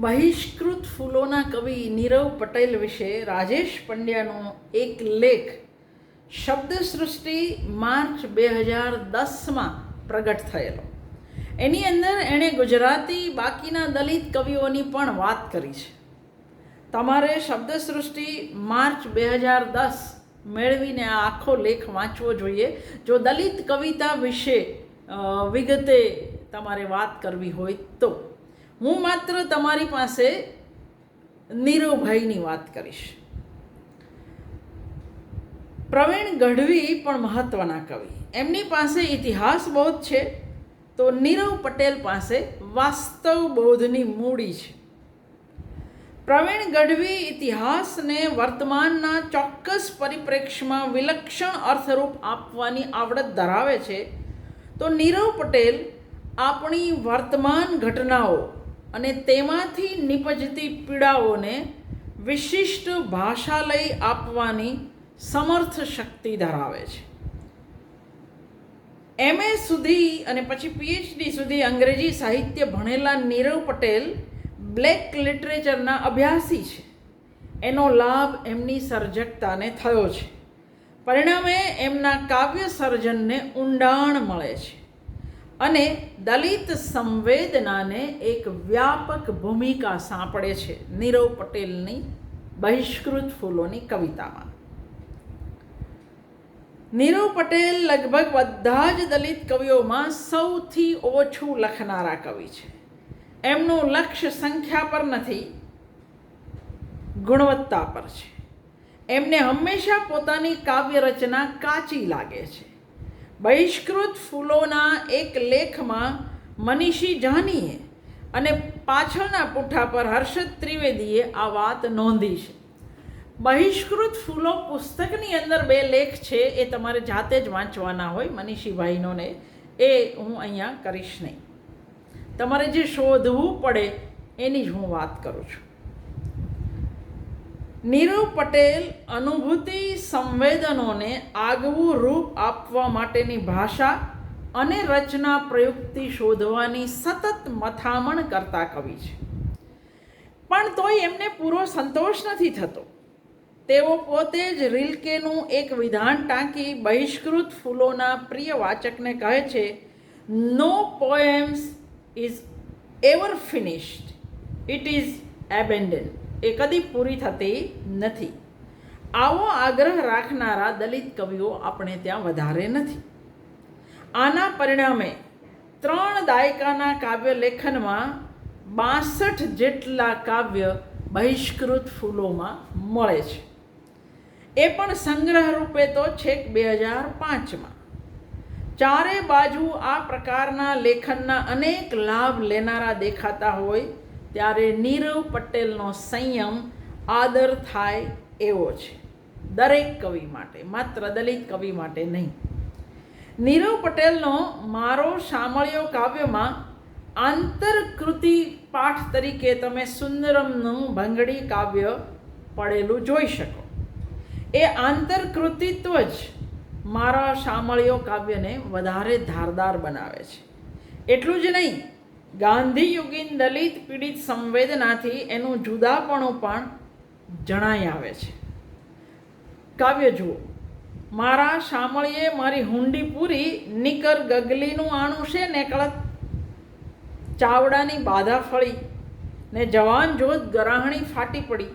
બહિષ્કૃત ફૂલોના કવિ નીરવ પટેલ વિશે રાજેશ પંડ્યાનો એક લેખ શબ્દસૃષ્ટિ માર્ચ બે હજાર દસમાં પ્રગટ થયેલો. એની અંદર એણે ગુજરાતી બાકીના દલિત કવિઓની પણ વાત કરી છે. તમારે શબ્દસૃષ્ટિ માર્ચ બે હજાર દસ મેળવીને આ આખો લેખ વાંચવો જોઈએ. જો દલિત કવિતા વિશે વિગતે તમારે વાત કરવી હોય તો. હું માત્ર તમારી પાસે નીરવભાઈની વાત કરીશ. પ્રવીણ ગઢવી પણ મહત્વના કવિ. એમની પાસે ઇતિહાસ બોધ છે, તો નીરવ પટેલ પાસે વાસ્તવ બોધની મૂડી છે. પ્રવીણ ગઢવી ઇતિહાસને વર્તમાનના ચોક્કસ પરિપ્રેક્ષ્યમાં વિલક્ષણ અર્થરૂપ આપવાની આવડત ધરાવે છે, તો નીરવ પટેલ આપણી વર્તમાન ઘટનાઓ અને તેમાંથી નિપજતી પીડાઓને વિશિષ્ટ ભાષાલય આપવાની સમર્થ શક્તિ ધરાવે છે. એમએ સુધી અને પછી પીએચડી સુધી અંગ્રેજી સાહિત્ય ભણેલા નીરવ પટેલ બ્લેક લિટરેચરના અભ્યાસી છે. એનો લાભ એમની સર્જકતાને થયો છે. પરિણામે એમના કાવ્ય સર્જનને ઊંડાણ મળે છે. અને દલિત સંવેદનાને એક વ્યાપક ભૂમિકા સાંપડે છે નીરવ પટેલની બહિષ્કૃત ફૂલોની કવિતામાં. નીરવ પટેલ લગભગ બધા જ દલિત કવિઓમાં સૌથી ઓછું લખનારા કવિ છે. એમનું લક્ષ્ય સંખ્યા પર નથી, ગુણવત્તા પર છે. એમને હંમેશા પોતાની કાવ્ય રચના કાચી લાગે છે. બહિષ્કૃત ફૂલોના એક લેખમાં મનીષી જાનીએ અને પાછળના પુઠ્ઠા પર હર્ષદ ત્રિવેદીએ આ વાત નોંધી છે. બહિષ્કૃત ફૂલો પુસ્તકની અંદર બે લેખ છે, એ તમારે જાતે જ વાંચવાના હોય, મનીષીભાઈનોને. એ હું અહીંયા કરીશ નહીં. તમારે જે શોધવું પડે, એની જ હું વાત કરું છું. નીરવ પટેલ અનુભૂતિ સંવેદનોને આગવું રૂપ આપવા માટેની ભાષા અને રચના પ્રયુક્તિ શોધવાની સતત મથામણ કરતા કવિ છે. પણ તોય એમને પૂરો સંતોષ નથી થતો. તેઓ પોતે જ રિલ્કેનું એક વિધાન ટાંકી બહિષ્કૃત ફૂલોના પ્રિય વાચકને કહે છે no poems is ever finished it is abandon એ કદી પૂરી થતી નથી. આવો આગ્રહ રાખનારા દલિત કવિઓ આપણે ત્યાં વધારે નથી. આના પરિણામે ત્રણ દાયકાના કાવ્ય લેખનમાં બાસઠ જેટલા કાવ્ય બહિષ્કૃત ફૂલોમાં મળે છે. એ પણ સંગ્રહ રૂપે તો છેક બે હજાર પાંચમાં. ચારે બાજુ આ પ્રકારના લેખનના અનેક લાભ લેનારા દેખાતા હોય ત્યારે નીરવ પટેલનો સંયમ આદર થાય એવો છે. દરેક કવિ માટે, માત્ર દલિત કવિ માટે નહીં. નીરવ પટેલનો મારો શામળિયો કાવ્યમાં આંતરકૃતિ પાઠ તરીકે તમે સુંદરમનું ભંગડી કાવ્ય પડેલું જોઈ શકો. એ આંતરકૃતિત્વ જ મારા શામળિયો કાવ્યને વધારે ધારદાર બનાવે છે. એટલું જ નહીં ગાંધીયુગીન દલિત પીડિત સંવેદનાથી એનું જુદાપણું પણ જણાઈ આવે છે. કાવ્ય જુઓ. મારા શામળીએ મારી હુંડી પૂરી, નિકર ગગલીનું આણું છે ને કળત ચાવડાની બાધા ફળી, ને જવાન જોત ગરાહણી ફાટી પડી.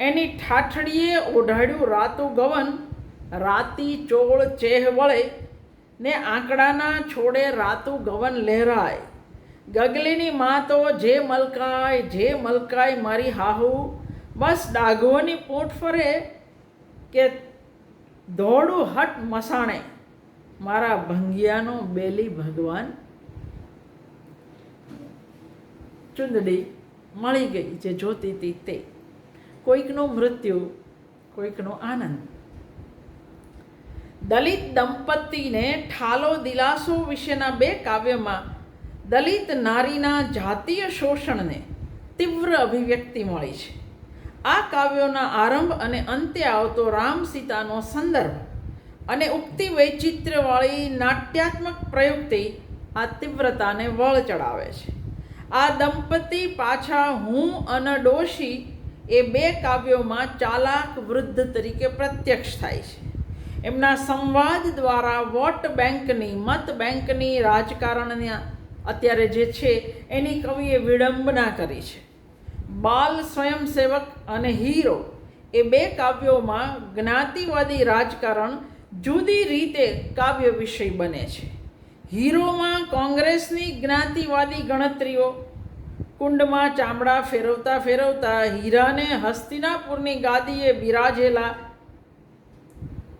એની ઠાઠડીએ ઓઢાડ્યું રાતું ગવન, રાતી ચોળ ચેહ વળે, ને આંકડાના છોડે રાતું ગવન લહેરાય. ગગલીની માં તો જે મલકાય જે મલકાય મારી હાહુ. બસ ડાઘોની પોટ ફરે કે દોડું હટ મસાણે. મારા ભંગિયાનો બેલી ભગવાન. ચુંદડી મળી ગઈ જે જોતી હતી તે. કોઈકનું મૃત્યુ, કોઈકનો આનંદ. દલિત દંપતીને ઠાલો દિલાસો વિશેના બે કાવ્યમાં દલિત નારીના જાતીય શોષણને તીવ્ર અભિવ્યક્તિ મળી છે. આ કાવ્યોના આરંભ અને અંતે આવતો રામ સીતાનો સંદર્ભ અને ઉક્તિ વૈચિત્ર્યવાળી નાટ્યાત્મક પ્રયુક્તિ આ તીવ્રતાને વળ ચડાવે છે. આ દંપતી પાછા હું અને ડોશી એ બે કાવ્યોમાં ચાલાક વૃદ્ધ તરીકે પ્રત્યક્ષ થાય છે. એમના સંવાદ દ્વારા વોટ બેંકની, મત બેંકની રાજકારણના અત્યારે જે છે, એની કવિએ વિડંબના કરી છે. બાલ સ્વયંસેવક અને હીરો એ બે કાવ્યોમાં જ્ઞાતિવાદી રાજકારણ જુદી રીતે કાવ્ય વિષય બને છે. હીરોમાં કોંગ્રેસની જ્ઞાતિવાદી ગણતરીઓ, કુંડમાં ચામડા ફેરવતા ફેરવતા હીરાને હસ્તિનાપુરની ગાદીએ બિરાજેલા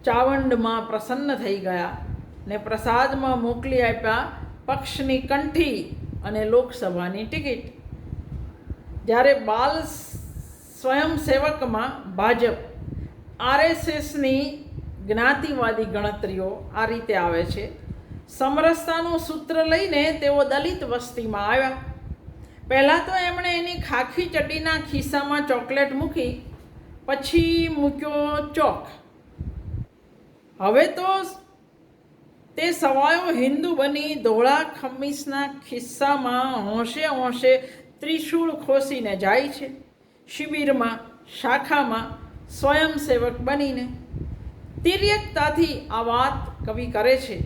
ચાવંડમાં પ્રસન્ન થઈ ગયા ને પ્રસાદમાં મોકલી આપ્યા પક્ષની કંઠી અને લોકસભાની ટિકિટ. જ્યારે બાલ સ્વયંસેવકમાં ભાજપ, આરએસએસની જ્ઞાતિવાદી ગણતરીઓ આ રીતે આવે છે. સમરસતાનું સૂત્ર લઈને તેઓ દલિત વસ્તીમાં આવ્યા. પહેલાં તો એમણે એની ખાખી ચડ્ડીના ખિસ્સામાં ચોકલેટ મૂકી, પછી મૂક્યો ચોક. હવે તો તે સવાયો હિન્દુ બની ધોળા ખમીસના ખિસ્સામાં હોંશે હોંશે ત્રિશૂળ ખોસીને જાય છે. શિબિરમાં, શાખામાં સ્વયંસેવક બનીને તિર્યકતાથી આ વાત કવિ કરે છે,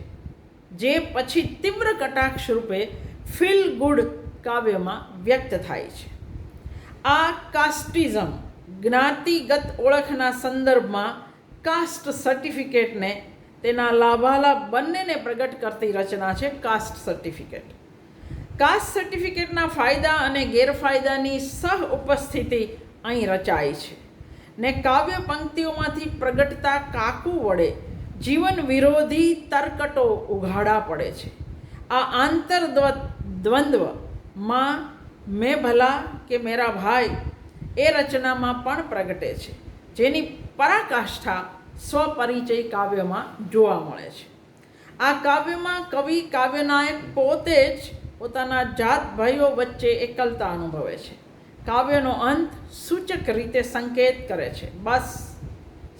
જે પછી તીવ્ર કટાક્ષ રૂપે ફીલ ગુડ કાવ્યમાં વ્યક્ત થાય છે. આ કાસ્ટિઝમ જ્ઞાતિગત ઓળખના સંદર્ભમાં કાસ્ટ સર્ટિફિકેટને તેના લાભાલાભ બંનેને પ્રગટ કરતી રચના છે કાસ્ટ સર્ટિફિકેટ. કાસ્ટ સર્ટિફિકેટના ફાયદા અને ગેરફાયદાની સહ ઉપસ્થિતિ અહીં રચાય છે. ને કાવ્ય પંક્તિઓમાંથી પ્રગટતા કાકુ વડે જીવન વિરોધી તરકટો ઉઘાડા પડે છે. આ આંતર દ્વંદ્વમાં મેં ભલા કે મેરા ભાઈ એ રચનામાં પણ પ્રગટે છે. જેની પરાકાષ્ઠા સ્વપરિચય કાવ્યમાં જોવા મળે છે. આ કાવ્યમાં કવિ કાવ્યનાયક પોતે જ પોતાના જાત ભાઈઓ વચ્ચે એકલતા અનુભવે છે. કાવ્યનો અંત સૂચક રીતે સંકેત કરે છે. બસ,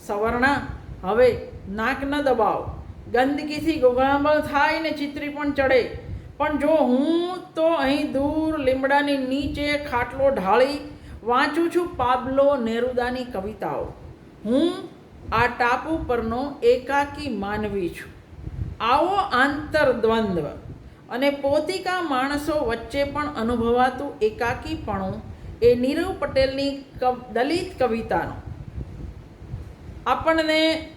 સવર્ણા, હવે નાક ન દબાવ. ગંદકીથી ગોગાંબળ થાય ને ચિત્રી પણ ચડે. પણ જો હું તો અહીં દૂર લીમડાની નીચે ખાટલો ઢાળી વાંચું છું પાબલો નેરુદાની કવિતાઓ. હું આ ટાપુ પરનો એકાકી માનવી છું. આવો આંતરદ્વંદ્વ અને પોતિકા માણસો વચ્ચે પણ અનુભવાતું એકાકીપણું એ નીરવ પટેલની દલિત કવિતાનો. આપણને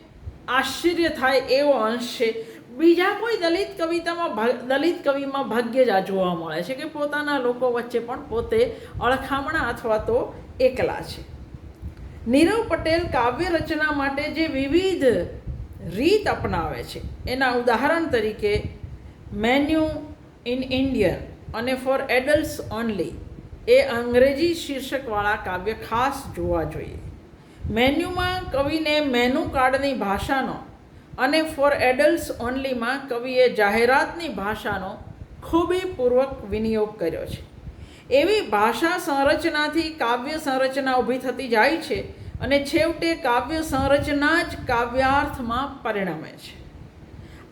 આશ્ચર્ય થાય એવો અંશ છે. બીજા કોઈ દલિત કવિતામાં દલિત કવિમાં ભાગ્ય જ આ જોવા મળે છે કે પોતાના લોકો વચ્ચે પણ પોતે અળખામણા અથવા તો એકલા છે. નીરવ પટેલ કાવ્ય રચના માટે જે વિવિધ રીત અપનાવે છે. એના ઉદાહરણ તરીકે, મેન્યુ ઇન ઇન્ડિયન અને ફોર એડલ્ટ્સ ઓનલી એ અંગ્રેજી શીર્ષકવાળા કાવ્ય ખાસ જોવા જોઈએ. મેન્યુમાં કવિને મેનુ કાર્ડની ભાષાનો અને ફોર એડલ્ટ્સ ઓનલીમાં કવિએ જાહેરાતની ભાષાનો ખૂબીપૂર્વક વિનિયોગ કર્યો છે. એવી ભાષા સંરચનાથી કાવ્ય સંરચના ઊભી થતી જાય છે અને છેવટે કાવ્ય સંરચના જ કાવ્યાર્થમાં પરિણમે છે.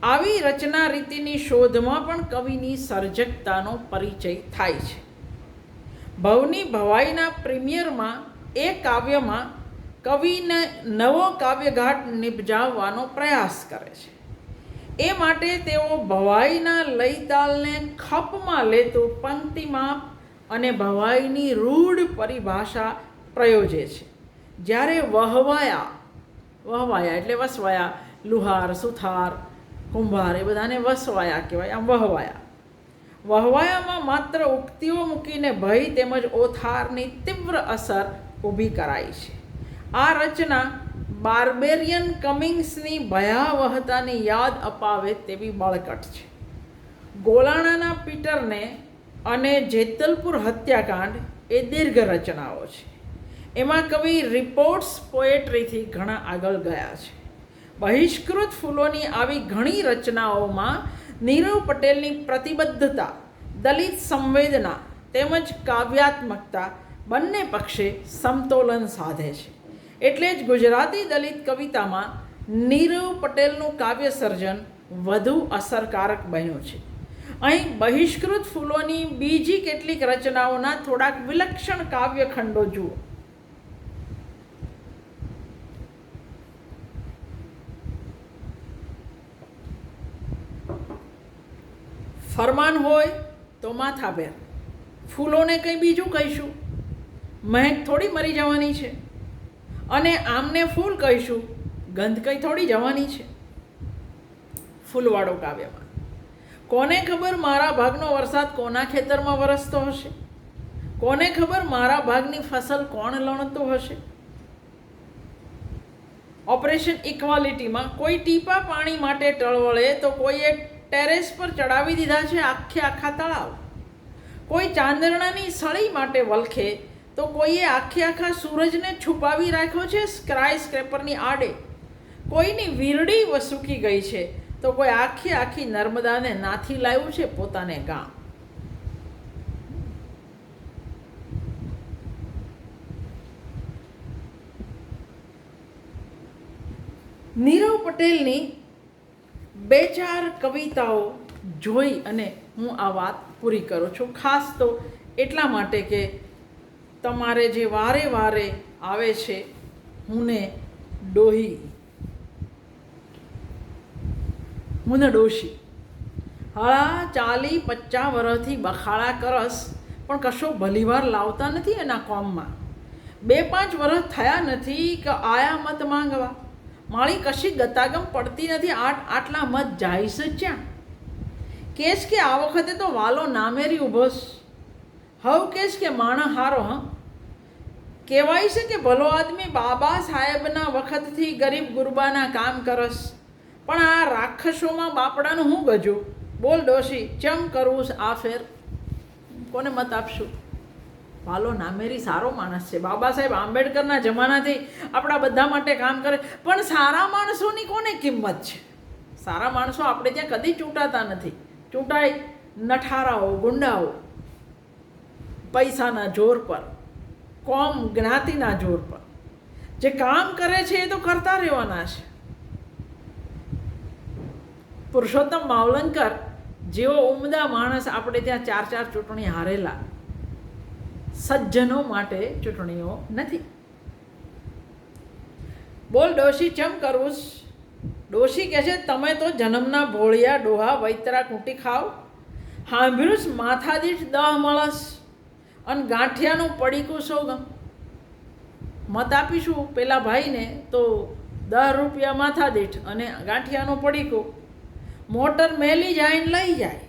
આવી રચના રીતિની શોધમાં પણ કવિની સર્જકતાનો પરિચય થાય છે. ભવની ભવાઈના પ્રીમિયરમાં એ કાવ્યમાં કવિને નવો કાવ્યઘાટ નિપજાવવાનો પ્રયાસ કરે છે. એ માટે તેઓ ભવાઈના લયતાલને ખપમાં લેતું પંક્તિમાં અને ભવાઈની રૂઢ પરિભાષા પ્રયોજે છે. જ્યારે વહવાયા વહવાયા એટલે વસવાયા, લુહાર, સુથાર, કુંભાર એ બધાને વસવાયા કહેવાય, આમ વહવાયા. વહવાયામાં માત્ર ઉક્તિઓ મૂકીને ભય તેમજ ઓથારની તીવ્ર અસર ઊભી કરાઈ છે. આ રચના બાર્બેરિયન કમિંગ્સની ભયાવહતાની યાદ અપાવે તેવી બળકટ છે. ગોલાણાના પીટરને અને જેતલપુર હત્યાકાંડ એ દીર્ઘ રચનાઓ છે. એમાં કવિ રિપોર્ટ્સ પોએટ્રીથી ઘણા આગળ ગયા છે. બહિષ્કૃત ફૂલોની આવી ઘણી રચનાઓમાં નીરવ પટેલની પ્રતિબદ્ધતા, દલિત સંવેદના તેમજ કાવ્યાત્મકતા બંને પક્ષે સમતોલન સાધે છે. એટલે જ ગુજરાતી દલિત કવિતામાં નીરવ પટેલનું કાવ્ય સર્જન વધુ અસરકારક બન્યું છે. અહીં બહિષ્કૃત ફૂલોની બીજી કેટલીક રચનાઓના થોડાક વિલક્ષણ કાવ્યખંડો જુઓ. ફરમાન હોય તો માથાભેર. ફૂલોને કંઈ બીજું કહીશું? મહેક થોડી મરી જવાની છે. અને આમને ફૂલ કહીશું, ગંધ કંઈ થોડી જવાની છે. ફૂલવાળો કાવ્યમાં. કોને ખબર મારા ભાગનો વરસાદ કોના ખેતરમાં વરસતો હશે? કોને ખબર મારા ભાગની ફસલ કોણ લણતો હશે? ઓપરેશન ઇક્વાલિટીમાં કોઈ ટીપા પાણી માટે ટળવળે તો કોઈએ ટેરેસ પર ચડાવી દીધા છે આખે આખા તળાવ. કોઈ ચાંદરણાની સળી માટે વલખે તો કોઈએ આખે આખા સૂરજને છુપાવી રાખ્યો છે સ્ક્રાય સ્ક્રેપરની આડે. કોઈની વીરડી વસૂકી ગઈ છે તો કોઈ આખી આખી નર્મદાને નાથી લાવ્યું છે પોતાને ગામ. નીરવ પટેલની બે ચાર કવિતાઓ જોઈ અને હું આ વાત પૂરી કરું છું. ખાસ તો એટલા માટે કે તમારે જે વારે વારે આવે છે, હું ને ડોહી હું ને ડોશી. હા ચાલી પચાસ વર્ષથી બખાડા કરસ, પણ કશો ભલીવાર લાવતા નથી એના કોમમાં. બે પાંચ વર્ષ થયા નથી કે આયા મત માંગવા. માળી કશી ગતાગમ પડતી નથી, આટ આટલા મત જાય છે ક્યાં? કેસ કે આ વખતે તો વાલો નામેરી ઊભો હવ કેસ કે માણસ હારો, હં? કહેવાય છે કે ભલો આદમી બાબા સાહેબના વખતથી ગરીબ ગુરબાના કામ કરસ. પણ આ રાક્ષસોમાં બાપડાનું હું ગજુ? બોલ ડોશી, ચમ કરવું આ ફેર? કોને મત આપશું? વાલો, નામેરી સારો માણસ છે. બાબા સાહેબ, આંબેડકરના જમાનાથી આપણા બધા માટે કામ કરે. પણ સારા માણસોની કોને કિંમત છે? સારા માણસો આપણે ત્યાં કદી ચૂંટાતા નથી. ચૂંટાય નઠારાઓ, ગુંડાઓ, પૈસાના જોર પર, કોમ જ્ઞાતિના જોર પર. જે કામ કરે છે એ તો કરતા રહેવાના છે. પુરુષોત્તમ માવલંકર જેવો ઉમદા માણસ આપણે ત્યાં ચાર ચાર ચૂંટણી હારેલા. સજ્જનો માટે ચૂંટણીઓ નથી. બોલ ડોશી ચમ કરવું ડોશી કહે છે, તમે તો જન્મના ભોળિયા ડોહા વૈતરા કૂટી ખાવ. સાંભળ્યું માથાદીઠ દહ મળસ અને ગાંઠિયાનું પડીકું સો ગમ મત આપીશું પેલા ભાઈને તો દહ રૂપિયા માથાદીઠ અને ગાંઠિયાનું પડીકું. મોટર મેલી જાય ને લઈ જાય.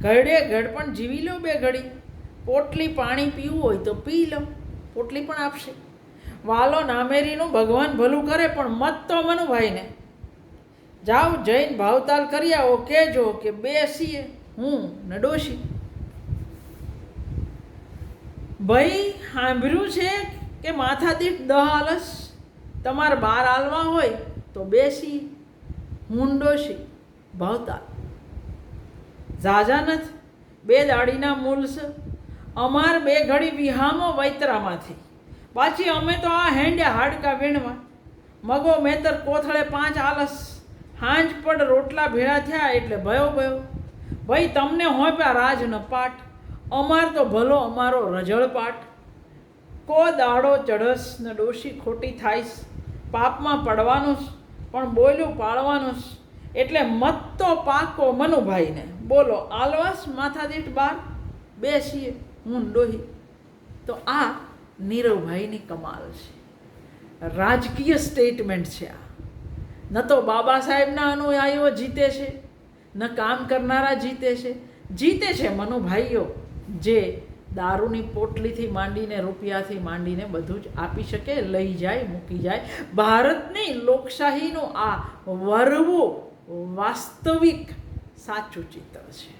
ઘડે ઘડ પણ જીવી લો બે ઘડી. પોટલી પાણી પીવું હોય તો પી લો. પોટલી પણ આપશે. વાલો નામેરીનું ભગવાન ભલું કરે પણ મત તો મનુભાઈને જાઓ જઈને ભાવતાલ કરી આવો, કહેજો કે બેસીએ, હું ને ડોશી. ભાઈ સાંભળ્યું છે કે માથાદીઠ દહ આલસ? તમારે બાર આલવા હોય તો બેસી હું ડોશી. ભાવતાલ ઝાઝા નથી બે દાડીના મૂલ છે. અમાર બે ઘડી વિહામો વૈતરામાંથી. પાછી અમે તો આ હેંડ્યા હાડકા વીણવા. મગો મેતર કોથળે પાંચ આલસ. હાંજ પડ રોટલા ભેળા થયા એટલે ભયો ભયો. ભાઈ તમને હોય પ્યા રાજ ન પાટ. અમાર તો ભલો અમારો રજળ પાટ. કો દાડો ચઢસ ને ડોશી ખોટી થાઈશ પાપમાં પડવાનું પણ બોલ્યું પાળવાનું એટલે મત તો પાકો મનુભાઈને. બોલો, આલવાસ, માથાદીઠ, બાર? બેસીએ હું ડોહી. તો આ નીરવભાઈની કમાલ છે. રાજકીય સ્ટેટમેન્ટ છે આ. ન તો બાબા સાહેબના અનુયાયીઓ જીતે છે, ન કામ કરનારા જીતે છે. જીતે છે મનુભાઈઓ, જે દારૂની પોટલીથી માંડીને, રૂપિયાથી માંડીને બધું જ આપી શકે, લઈ જાય, મૂકી જાય. ભારતની લોકશાહીનું આ વરવું વાસ્તવિક સાચું ચિત્ર છે.